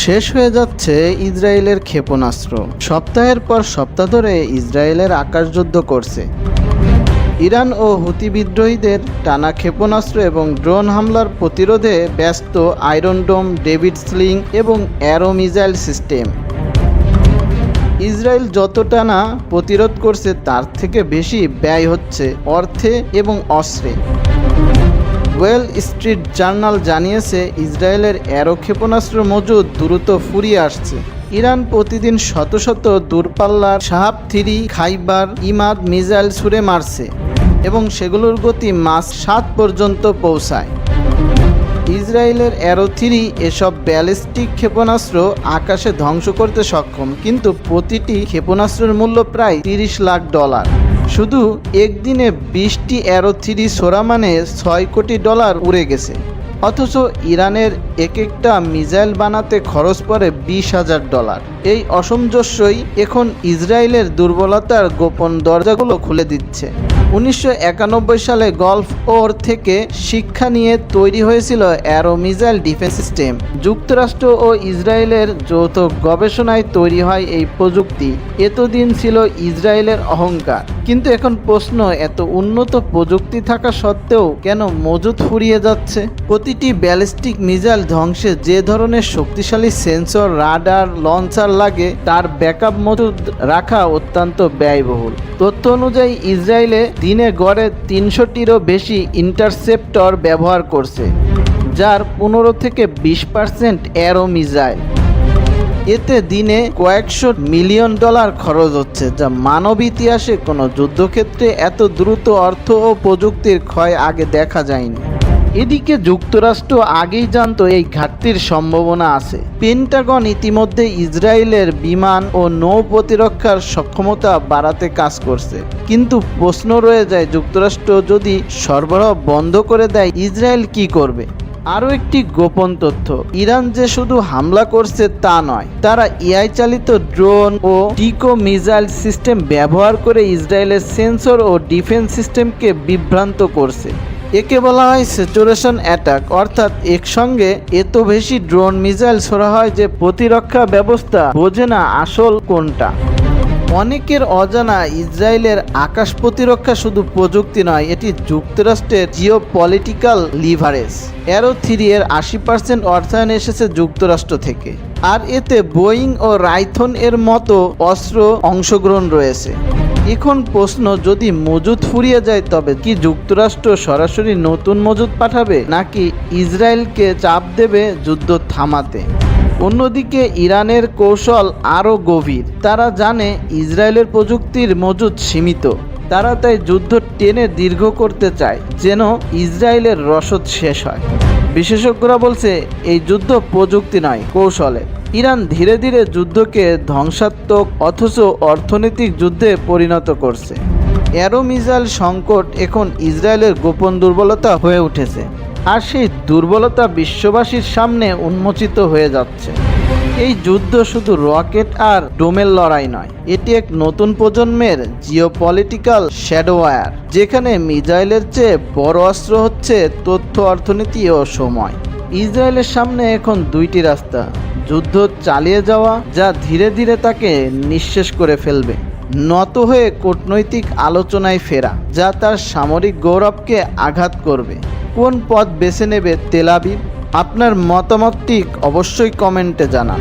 শেষ হয়ে যাচ্ছে ইসরায়েলের ক্ষেপণাস্ত্র। সপ্তাহের পর সপ্তাহ ধরে ইসরায়েলের আকাশযুদ্ধ করছে। ইরান ও হুতি বিদ্রোহীদের টানা ক্ষেপণাস্ত্র এবং ড্রোন হামলার প্রতিরোধে ব্যস্ত আয়রন ডোম, ডেভিড স্লিং এবং অ্যারো মিসাইল সিস্টেম। ইসরায়েল যতটা না প্রতিরোধ করছে, তার থেকে বেশি ব্যয় হচ্ছে অর্থে এবং অস্ত্রে। ওয়েল স্ট্রিট জার্নাল জানিয়েছে, ইসরায়েলের অ্যারো ক্ষেপণাস্ত্র মজুদ দ্রুত ফুরিয়ে আসছে। ইরান প্রতিদিন শত শত দূরপাল্লার Shahab three, Kheibar, Emad, missile ছুড়ে মারছে এবং সেগুলোর গতি মাস সাত পর্যন্ত পৌঁছায়। ইসরায়েলের অ্যারো থ্রি এসব ব্যালিস্টিক ক্ষেপণাস্ত্র আকাশে ধ্বংস করতে সক্ষম, কিন্তু প্রতিটি ক্ষেপণাস্ত্রের মূল্য প্রায় তিরিশ লাখ ডলার। শুধু একদিনে বিশটি অ্যারো থ্রি সোরা মানে ছয় কোটি ডলার উড়ে গেছে। অথচ ইরানের এক একটা মিসাইল বানাতে খরচ পড়ে বিশ হাজার ডলার। এই অসামঞ্জস্যই এখন ইসরায়েলের দুর্বলতার গোপন দরজাগুলো খুলে দিচ্ছে। উনিশশো একানব্বই সালে গলফ ওর থেকে শিক্ষা নিয়ে তৈরি হয়েছিল অ্যারো মিসাইল ডিফেন্স সিস্টেম। যুক্তরাষ্ট্র ও ইসরায়েলের যৌথ গবেষণায় তৈরি হয় এই প্রযুক্তি। এতদিন ছিল ইসরায়েলের অহংকার। কিন্তু এখন প্রশ্ন, এত উন্নত প্রযুক্তি থাকা সত্ত্বেও কেন মজুদ ফুরিয়ে যাচ্ছে? প্রতিটি ব্যালিস্টিক মিসাইল ধ্বংসে যে ধরনের শক্তিশালী সেন্সর, রাডার, লঞ্চার লাগে, তার ব্যাকআপ মজুদ রাখা অত্যন্ত ব্যয়বহুল। তথ্য অনুযায়ী, ইসরায়েলে দিনে গড়ে তিনশোটিরও বেশি ইন্টারসেপ্টর ব্যবহার করছে, যার পনেরো থেকে বিশ পার্সেন্ট অ্যারো মিসাইল। এতে দিনে কয়েকশো মিলিয়ন ডলার খরচ হচ্ছে, যা মানব ইতিহাসে কোনো যুদ্ধক্ষেত্রে এত দ্রুত অর্থ ও প্রযুক্তির ক্ষয় আগে দেখা যায়নি। এদিকে যুক্তরাষ্ট্র আগেই জানত এই ঘাটতির সম্ভাবনা আছে। পেন্টাগন ইতিমধ্যে ইসরায়েলের বিমান ও নৌ প্রতিরক্ষার সক্ষমতা বাড়াতে কাজ করছে। কিন্তু প্রশ্ন রয়ে যায় যুক্তরাষ্ট্র যদি সরবরাহ বন্ধ করে দেয়, ইসরায়েল কি করবে? আরও একটি গোপন তথ্য। ইরান যে শুধু হামলা করছে তা নয়, তারা এআই চালিত ড্রোন ও টিকো মিসাইল সিস্টেম ব্যবহার করে ইসরায়েলের সেন্সর ও ডিফেন্স সিস্টেমকে বিভ্রান্ত করছে। একে বলা হয় স্যাচুরেশন অ্যাটাক, অর্থাৎ একসঙ্গে এত বেশি ড্রোন মিসাইল ছোড়া হয় যে প্রতিরক্ষা ব্যবস্থা বোঝে না আসল কোনটা। অনেকের অজানা ইসরায়েলের আকাশ প্রতিরক্ষা শুধু প্রযুক্তি নয়, এটি যুক্তরাষ্ট্রের geopolitical leverage arrow three এর আশি পার্সেন্ট অর্থায়ন এসেছে যুক্তরাষ্ট্র থেকে। আর এতে বোয়িং ও রাইথন এর মতো অস্ত্র অংশগ্রহণ রয়েছে। এখন প্রশ্ন, যদি মজুদ ফুরিয়ে যায়, তবে কি যুক্তরাষ্ট্র সরাসরি নতুন মজুদ পাঠাবে, নাকি ইসরায়েলকে চাপ দেবে যুদ্ধ থামাতে? অন্যদিকে ইরানের কৌশল আরও গভীর। তারা জানে ইসরায়েলের প্রযুক্তির মজুদ সীমিত। তারা তাই যুদ্ধ টেনে দীর্ঘ করতে চায়, যেন ইসরায়েলের রসদ শেষ হয়। বিশেষজ্ঞরা বলছে, এই যুদ্ধ প্রযুক্তি নয়, কৌশলে। ইরান ধীরে ধীরে যুদ্ধকে ধ্বংসাত্মক অথচ অর্থনৈতিক যুদ্ধে পরিণত করছে। অ্যারো মিসাইল সংকট এখন ইসরায়েলের গোপন দুর্বলতা হয়ে উঠেছে। আর সেই দুর্বলতা বিশ্ববাসীর সামনে উন্মোচিত হয়ে যাচ্ছে। এই যুদ্ধ শুধু রকেট আর ডোমের লড়াই নয়, এটি এক নতুন প্রজন্মের জিওপলিটিক্যাল শ্যাডোয়ার যেখানে মিজাইলের চেয়ে বড় অস্ত্র হচ্ছে তথ্য, অর্থনীতি ও সময়। ইসরায়েলের সামনে এখন দুইটি রাস্তা, যুদ্ধ চালিয়ে যাওয়া, যা ধীরে ধীরে তাকে নিঃশেষ করে ফেলবে। নত হয়ে কূটনৈতিক আলোচনায় ফেরা, যা তার সামরিক গৌরবকে আঘাত করবে। কোন পথ বেছে নেবে তেলাবিব আপনার মতামতটি অবশ্যই কমেন্টে জানান।